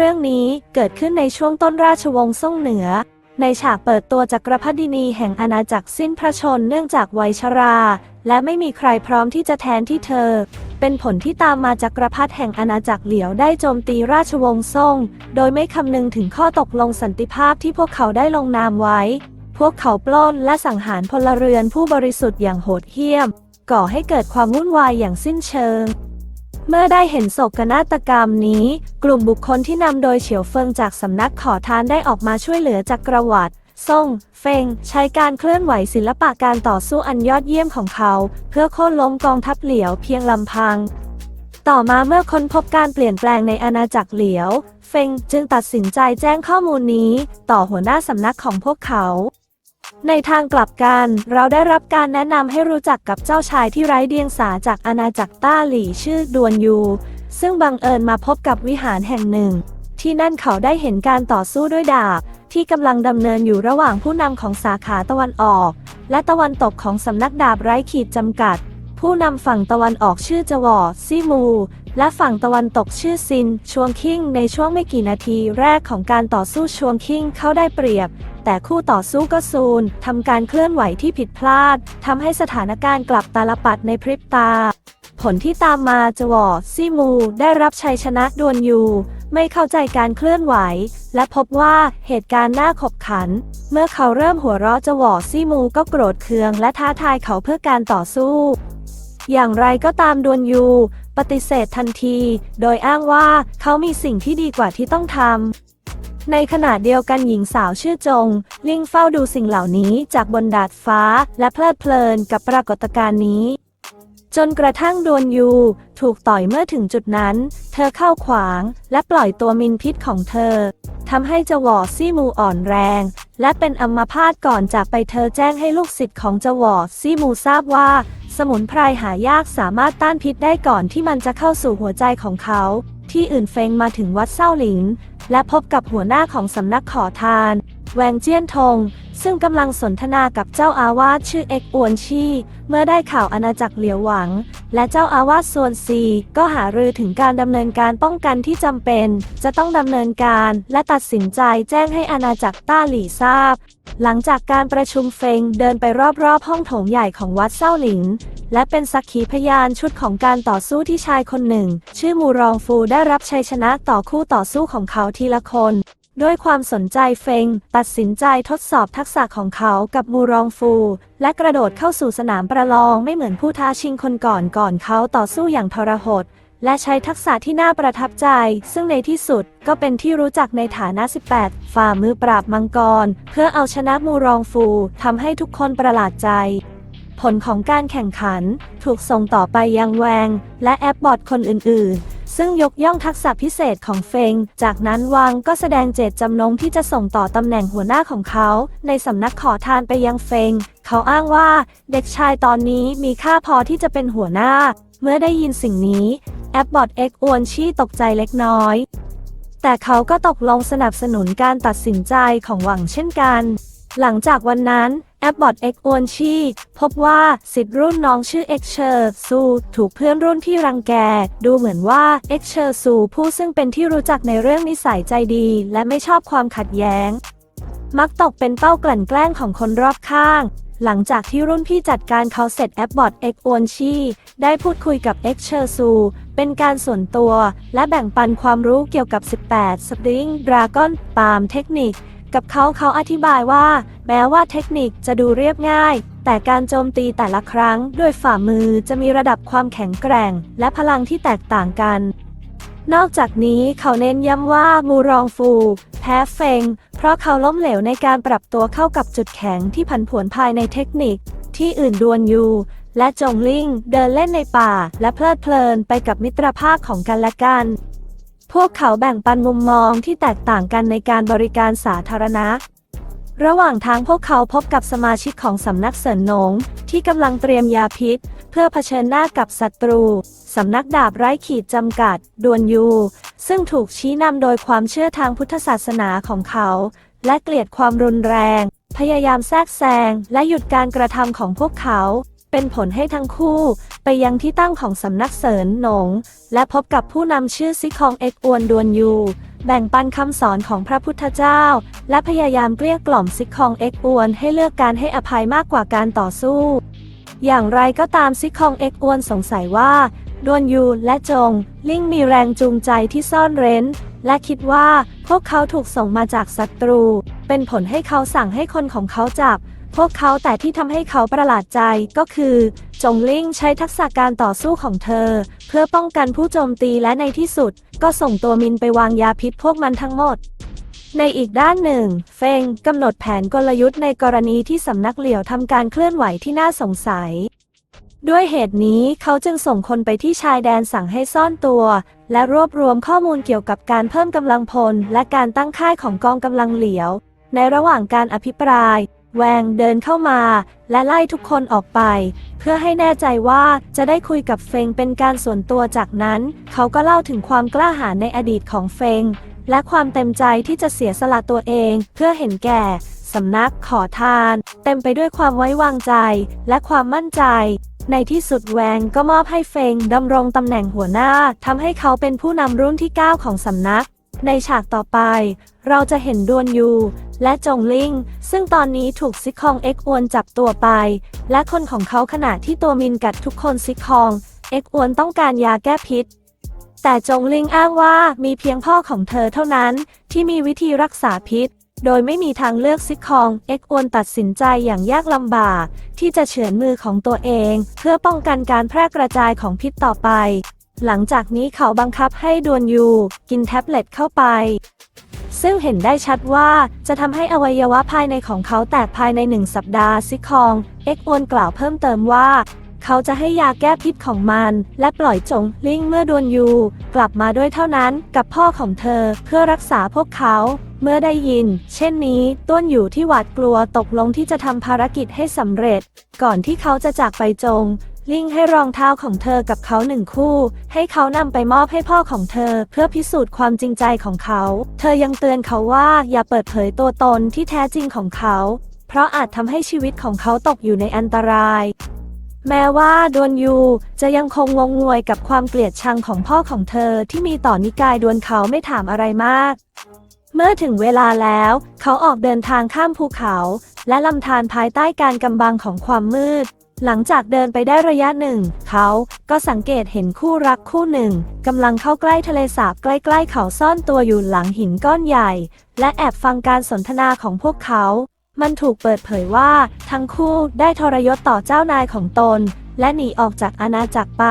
เรื่องนี้เกิดขึ้นในช่วงต้นราชวงศ์ซ่งเหนือ ในฉากเปิดตัวจักรพรรดินีแห่งอาณาจักรสิ้นพระชนเนื่องจากวัยชรา และไม่มีใครพร้อมที่จะแทนที่เธอ เป็นผลที่ตามมาจักรพรรดิแห่งอาณาจักรเหลียวได้โจมตีราชวงศ์ซ่ง โดยไม่คำนึงถึงข้อตกลงสันติภาพที่พวกเขาได้ลงนามไว้ พวกเขาปล้นและสังหารพลเรือนผู้บริสุทธิ์อย่างโหดเหี้ยม ก่อให้เกิดความวุ่นวายอย่างสิ้นเชิง เมื่อได้เห็นโศกนาฏกรรมนี้ กลุ่มบุคคลที่นำโดยเฉียวเฟิงจากสำนักขอทานได้ออกมาช่วยเหลือจักรวรรดิซ่ง เฟง ใช้การเคลื่อนไหวศิลปะการต่อสู้อันยอดเยี่ยมของเขา เพื่อโค่นล้มกองทัพเหลียวเพียงลำพัง ต่อมาเมื่อค้นพบการเปลี่ยนแปลงในอาณาจักรเหลียว เฟงจึงตัดสินใจแจ้งข้อมูลนี้ ต่อหัวหน้าสำนักของพวกเขา ในทางกลับกัน เราได้รับการแนะนำให้รู้จักกับเจ้าชายที่ไร้เดียงสาจากอาณาจักรต้าหลี่ชื่อดวนยู ซึ่งบังเอิญมาพบกับวิหารแห่งหนึ่ง ที่นั่นเขาได้เห็นการต่อสู้ด้วยดาบ ที่กำลังดำเนินอยู่ระหว่างผู้นำของสาขาตะวันออก และตะวันตกของสำนักดาบไร้ขีดจำกัด ผู้นำฝั่งตะวันออกชื่อจวอซี่มู และฝั่งตะวันตกชื่อซินชวงคิงในช่วงไม่กี่นาทีแรกของการต่อสู้ชวงคิงเขาได้เปรียบ แต่คู่ต่อสู้ก็ซูนทำการเคลื่อนไหวที่ผิดพลาดทำให้สถานการณ์กลับตาลปัดในพริบตา ผลที่ตามมาจวอซี่มูได้รับชัยชนะดวลยูไม่เข้าใจการเคลื่อนไหว และพบว่าเหตุการณ์น่าขบขัน เมื่อเขาเริ่มหัวเราะจวอซี่มูก็โกรธเคืองและท้าทายเขาเพื่อการต่อสู้ อย่างไรก็ตามดวนยู ปฏิเสธทันที โดยอ้างว่าเขามีสิ่งที่ดีกว่าที่ต้องทำ ในขณะเดียวกันหญิงสาวชื่อจง ลิงเฝ้าดูสิ่งเหล่านี้จากบนดาดฟ้าและเพลิดเพลินกับปรากฏการณ์นี้ จนกระทั่งดวนยู ถูกต่อยเมื่อถึงจุดนั้น เธอเข้าขวางและปล่อยตัวมินพิษของเธอทำให้จวอซี่มูอ่อนแรง และเป็นอัมพาตก่อนจากไปเธอแจ้งให้ลูกศิษย์ของจวอซี่มูทราบว่า สมุนไพรหายากสามารถต้านพิษได้ก่อนที่มันจะเข้าสู่หัวใจของเขา ที่อื่นเฟงมาถึงวัดเซาหลินและพบกับหัวหน้าของสำนักขอทาน แวงเจี้ยนทง ซึ่งกำลังสนทนากับเจ้าอาวาสชื่อเอกอวนชีเมื่อได้ข่าวอาณาจักรเหลียวหวัง และเจ้าอาวาสส่วนซีก็หารือถึงการดำเนินการป้องกันที่จำเป็น จะต้องดำเนินการและตัดสินใจแจ้งให้อาณาจักรต้าหลี่ทราบ หลังจากการประชุมเฟงเดินไปรอบๆ ห้องโถงใหญ่ของวัดเซ้าหลินและเป็นสักขีพยานชุดของการต่อสู้ที่ชายคนหนึ่ง ชื่อมูรองฟูได้รับชัยชนะต่อคู่ต่อสู้ของเขาทีละคน ด้วยความสนใจเฟง ตัดสินใจทดสอบทักษะของเขากับมูรองฟู และกระโดดเข้าสู่สนามประลองไม่เหมือนผู้ท้าชิงคนก่อนก่อนเขาต่อสู้อย่างทรหด และใช้ทักษะที่น่าประทับใจ ซึ่งในที่สุดก็เป็นที่รู้จักในฐานะ 18 ฝ่ามือปราบมังกร เพื่อเอาชนะมูรองฟูทำให้ทุกคนประหลาดใจ ผลของการแข่งขัน ถูกส่งต่อไปยังแวง และแอปบอทคนอื่นๆ ซึ่งยกย่องทักษะพิเศษของเฟง จากนั้นวังก็แสดงเจตจำนงที่จะส่งต่อตำแหน่งหัวหน้าของเขา ในสำนักขอทานไปยังเฟง เขาอ้างว่าเด็กชายตอนนี้มีค่าพอที่จะเป็นหัวหน้า เมื่อได้ยินสิ่งนี้แอปบอทเอ็กอวนชี่ตกใจเล็กน้อย แต่เขาก็ตกลงสนับสนุนการตัดสินใจของหวังเช่นกัน หลังจากวันนั้น แอปบอทเอ็กอวนชีพบว่าสิทธิ์รุ่นน้องชื่อเอ็กเชอร์ซูถูกเพื่อนรุ่นที่รังแก ดูเหมือนว่าเอ็กเชอร์ซูผู้ซึ่งเป็นที่รู้จักในเรื่องนิสัยใจดี และไม่ชอบความขัดแย้ง มักตกเป็นเป้ากลั่นแกล้งของคนรอบข้าง หลังจากที่รุ่นพี่จัดการเขาเสร็จแอปบอทเอ็กอวนชีได้พูดคุยกับเอ็กเชอร์ซูเป็นการส่วนตัว และแบ่งปันความรู้เกี่ยวกับ 18 Spring Dragon Palm เทคนิค กับเขาเขาอธิบายว่า แม้ว่าเทคนิคจะดูเรียบง่าย แต่การโจมตีแต่ละครั้งด้วยฝ่ามือจะมีระดับความแข็งแกร่ง และพลังที่แตกต่างกัน นอกจากนี้เขาเน้นย้ำว่ามูรองฟู แพ้เฟง เพราะเขาล้มเหลวในการปรับตัวเข้ากับจุดแข็งที่ผันผวนภายในเทคนิค ที่อื่นดวนยูและจงลิงเดินเล่นในป่า และเพลิดเพลินไปกับมิตรภาพของกันและกัน พวกเขาแบ่งปันมุมมองที่แตกต่างกันในการบริการสาธารณะ ระหว่างทางพวกเขาพบกับสมาชิกของสำนักเสริญหนง ที่กำลังเตรียมยาพิษ เพื่อเผชิญหน้ากับศัตรู สำนักดาบไร้ขีดจำกัด ดวนยู ซึ่งถูกชี้นำโดยความเชื่อทางพุทธศาสนาของเขา และเกลียดความรุนแรง พยายามแทรกแซงและหยุดการกระทำของพวกเขา เป็นผลให้ทั้งคู่ไปยังที่ตั้งของสำนักเสริญหนง และพบกับผู้นำชื่อซิคองเอกอวนดวนยู แบ่งปันคำสอนของพระพุทธเจ้า และพยายามเกลี้ยกล่อมซิกคองเอกอวนให้เลือกการให้อภัยมากกว่าการต่อสู้ อย่างไรก็ตามซิกคองเอกอวนสงสัยว่าดวนยูและจง ลิงมีแรงจูงใจที่ซ่อนเร้น และคิดว่าพวกเขาถูกส่งมาจากศัตรู เป็นผลให้เขาสั่งให้คนของเขาจับ พวกเขาแต่ที่ทำให้เขาประหลาดใจก็คือ จงลิงใช้ทักษะการต่อสู้ของเธอ เพื่อป้องกันผู้โจมตีและในที่สุด ก็ส่งตัวมินไปวางยาพิษพวกมันทั้งหมด ในอีกด้านหนึ่ง เฟงกำหนดแผนกลยุทธ์ในกรณีที่สำนักเหลี่ยวทำการเคลื่อนไหวที่น่าสงสัย ด้วยเหตุนี้เขาจึงส่งคนไปที่ชายแดนสั่งให้ซ่อนตัว และรวบรวมข้อมูลเกี่ยวกับการเพิ่มกำลังพล และการตั้งค่ายของกองกำลังเหลียว ในระหว่างการอภิปราย แวงเดินเข้ามา และไล่ทุกคนออกไป เพื่อให้แน่ใจว่าจะได้คุยกับเฟงเป็นการส่วนตัวจากนั้น เขาก็เล่าถึงความกล้าหาญในอดีตของเฟง และความเต็มใจที่จะเสียสละตัวเองเพื่อเห็นแก่สำนักขอทาน เต็มไปด้วยความไว้วางใจ และความมั่นใจ ในที่สุดแวงก็มอบให้เฟงดำรงตำแหน่งหัวหน้าทำให้เขาเป็นผู้นำรุ่นที่ 9 ของสำนัก ในฉากต่อไป เราจะเห็นดวนยู และจงลิง ซึ่งตอนนี้ถูกซิคองเอ็กอวนจับตัวไป และคนของเขาขณะที่ตัวมินกัดทุกคนซิคองเอ็กอวนต้องการยาแก้พิษ แต่จงลิงอ้างว่ามีเพียงพ่อของเธอเท่านั้น ที่มีวิธีรักษาพิษ โดยไม่มีทางเลือกซิคองเอ็กอวนตัดสินใจอย่างยากลำบาก ที่จะเฉือนมือของตัวเอง เพื่อป้องกันการแพร่กระจายของพิษต่อไป หลังจากนี้เขาบังคับให้ดวนยูกินแท็บเล็ตเข้าไป ซึ่งเห็นได้ชัดว่าจะทำให้อวัยวะภายในของเขาแตกภายในหนึ่งสัปดาห์ซิคองเอ็กอวนกล่าวเพิ่มเติมว่า เขาจะให้ยาแก้พิษของมัน และปล่อยจงลิงเมื่อดวนยูกลับมาด้วยเท่านั้นกับพ่อของเธอเพื่อรักษาพวกเขาเมื่อได้ยิน เช่นนี้ ต้นอยู่ที่หวาดกลัวตกลงที่จะทำภารกิจให้สำเร็จ ก่อนที่เขาจะจากไปจง ลิงให้รองเท้าของเธอกับเขาหนึ่งคู่ ให้เขานำไปมอบให้พ่อของเธอ เพื่อพิสูจน์ความจริงใจของเขา เธอยังเตือนเขาว่าอย่าเปิดเผยตัวตนที่แท้จริงของเขา เพราะอาจทำให้ชีวิตของเขาตกอยู่ในอันตราย แม้ว่าดวนยูจะยังคงงงงวยกับความเกลียดชังของพ่อของเธอที่มีต่อนิกายดวนเขาไม่ถามอะไรมากเมื่อถึงเวลาแล้ว เขาออกเดินทางข้ามภูเขา และลำธารภายใต้การกำบังของความมืด หลังจากเดินไปได้ระยะหนึ่ง เขาก็สังเกตเห็นคู่รักคู่หนึ่งกำลังเข้าใกล้ทะเลสาบใกล้ๆเขาซ่อนตัวอยู่หลังหินก้อนใหญ่ และแอบฟังการสนทนาของพวกเขา มันถูกเปิดเผยว่า ทั้งคู่ได้ทรยศต่อเจ้านายของตน และหนีออกจากอาณาจักรไป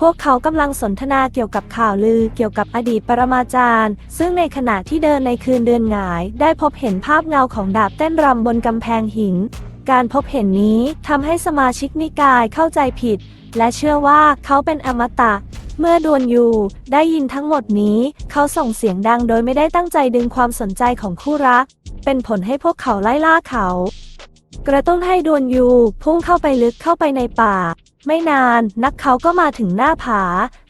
พวกเขากำลังสนทนาเกี่ยวกับข่าวลือเกี่ยวกับอดีตปรมาจารย์ ซึ่งในขณะที่เดินในคืนเดือนหงาย ได้พบเห็นภาพเงาของดาบเต้นรำบนกำแพงหิน การพบเห็นนี้ทำให้สมาชิกนิกายเข้าใจผิด และเชื่อว่าเขาเป็นอมตะ เมื่อดวนยูได้ยินทั้งหมดนี้ เขาส่งเสียงดังโดยไม่ได้ตั้งใจดึงความสนใจของคู่รัก เป็นผลให้พวกเขาไล่ล่าเขา กระตุ้นให้ดวนยูพุ่งเข้าไปลึกเข้าไปในป่า ไม่นานนักเขาก็มาถึงหน้าผา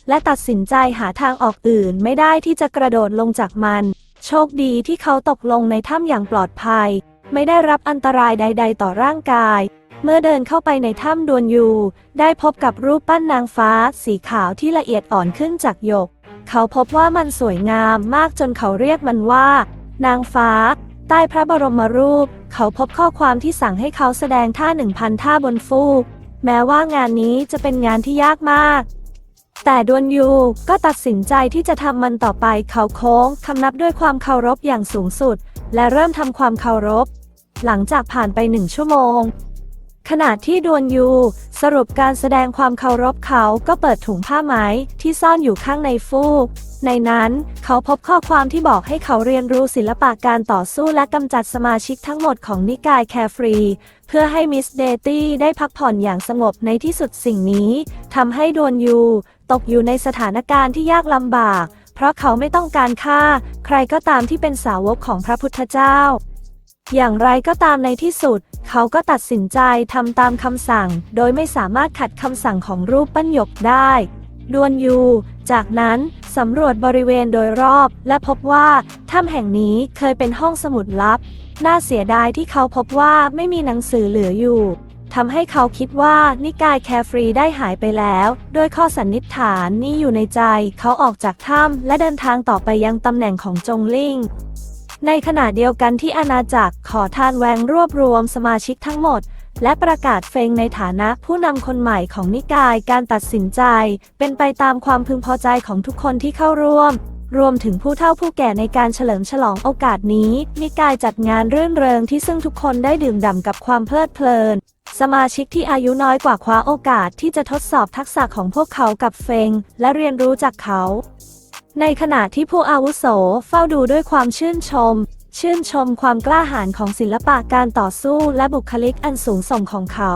และตัดสินใจหาทางออกอื่นไม่ได้ที่จะกระโดดลงจากมัน โชคดีที่เขาตกลงในถ้ำอย่างปลอดภัย ไม่ได้รับอันตรายใด ๆ ต่อร่างกาย เมื่อเดินเข้าไปในถ้ำดวนยู ได้พบกับรูปปั้นนางฟ้า สีขาวที่ละเอียดอ่อนขึ้นจากหยก เขาพบว่ามันสวยงามมากจนเขาเรียกมันว่า นางฟ้า ใต้พระบรมรูป เขาพบข้อความที่สั่งให้เขาแสดงท่าหนึ่งพันท่าบนฟูก แม้ว่างานนี้จะเป็นงานที่ยากมากแต่ดวนยูก็ตัดสินใจที่จะทำมันต่อไปเขาโค้งคำนับด้วยความเคารพอย่างสูงสุด และเริ่มทำความเคารพ หลังจากผ่านไปหนึ่งชั่วโมง ขณะที่ดวนยู สรุปการแสดงความเคารพเขาก็เปิดถุงผ้าไหมที่ซ่อนอยู่ข้างในฟูก ในนั้นเขาพบข้อความที่บอกให้เขาเรียนรู้ศิลปะการต่อสู้และกำจัดสมาชิกทั้งหมดของนิกายแคฟรี เพื่อให้มิสเดตี้ได้พักผ่อนอย่างสงบในที่สุดสิ่งนี้ทำให้ดวนยู ตกอยู่ในสถานการณ์ที่ยากลำบาก เพราะเขาไม่ต้องการฆ่า ใครก็ตามที่เป็นสาวกของพระพุทธเจ้า อย่างไรก็ตามในที่สุด เขาก็ตัดสินใจทำตามคำสั่ง โดยไม่สามารถขัดคำสั่งของรูปปั้นหยกได้ดวนยู จากนั้นสำรวจบริเวณโดยรอบและพบว่าถ้ำแห่งนี้เคยเป็นห้องสมุดลับ น่าเสียดายที่เขาพบว่าไม่มีหนังสือเหลืออยู่ ทำให้เขาคิดว่านิกายแคฟรีได้หายไปแล้วโดยข้อสันนิษฐานนี้อยู่ในใจ เขาออกจากถ้ำและเดินทางต่อไปยังตำแหน่งของจงลิงในขณะเดียวกันที่อาณาจักรขอทานแวงรวบรวมสมาชิกทั้งหมด และประกาศเฟงในฐานะผู้นำคนใหม่ของนิกายการตัดสินใจ เป็นไปตามความพึงพอใจของทุกคนที่เข้าร่วม รวมถึงผู้เฒ่าผู้แก่ในการเฉลิมฉลองโอกาสนี้ นิกายจัดงานเรื่นเริงที่ซึ่งทุกคนได้ดื่มด่ำกับความเพลิดเพลิน สมาชิกที่อายุน้อยกว่าคว้าโอกาสที่จะทดสอบทักษะของพวกเขากับเฟง และเรียนรู้จากเขา ในขณะที่ผู้อาวุโสเฝ้าดูด้วยความชื่นชม ชื่นชมความกล้าหาญของศิลปะการต่อสู้และบุคลิกอันสูงส่งของเขา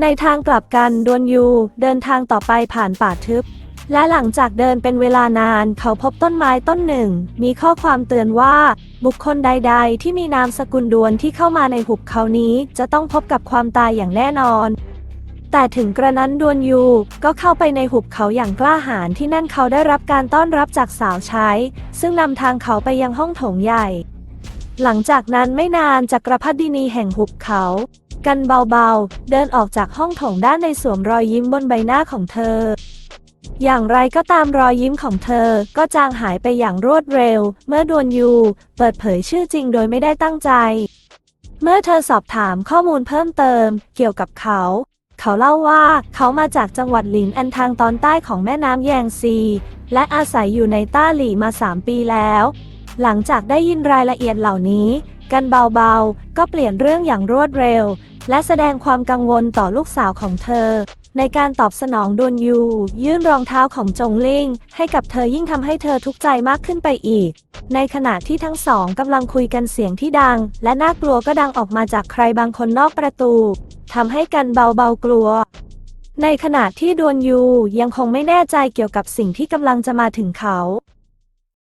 ในทางกลับกันดวนยูเดินทางต่อไปผ่านป่าทึบ และหลังจากเดินเป็นเวลานานเขาพบต้นไม้ต้นหนึ่ง มีข้อความเตือนว่า บุคคลใด ๆ ที่มีนามสกุลดวนที่เข้ามาในหุบเขานี้จะต้องพบกับความตายอย่างแน่นอน แต่ถึงกระนั้นดวนยูก็เข้าไปในหุบเขาอย่างกล้าหาญที่นั่นเขาได้รับการต้อนรับจากสาวใช้ ซึ่งนำทางเขาไปยังห้องโถงใหญ่ หลังจากนั้นไม่นานจักรพรรดินีแห่งหุบเขากันเบาๆ เดินออกจากห้องโถงด้านในสวมรอยยิ้มบนใบหน้าของเธอ อย่างไรก็ตามรอยยิ้มของเธอ ก็จางหายไปอย่างรวดเร็ว เมื่อดวนยู เปิดเผยชื่อจริงโดยไม่ได้ตั้งใจ เมื่อเธอสอบถามข้อมูลเพิ่มเติม เกี่ยวกับเขา เขาเล่าว่าเขามาจากจังหวัดหลินอันทางตอนใต้ของแม่น้ำแยงซี และอาศัยอยู่ในต้าหลี่มา 3 ปีแล้ว หลังจากได้ยินรายละเอียดเหล่านี้ กันเบาๆ ก็เปลี่ยนเรื่องอย่างรวดเร็ว และแสดงความกังวลต่อลูกสาวของเธอ ในการตอบสนองดวนยู ยื่นรองเท้าของจงลิงให้กับเธอยิ่งทำให้เธอทุกข์ใจมากขึ้นไปอีก ในขณะที่ทั้งสองกำลังคุยกันเสียงที่ดัง และน่ากลัวก็ดังออกมาจากใครบางคนนอกประตูทำให้กันเบาๆกลัว ในขณะที่ดวนยูยังคงไม่แน่ใจเกี่ยวกับสิ่งที่กำลังจะมาถึงเขา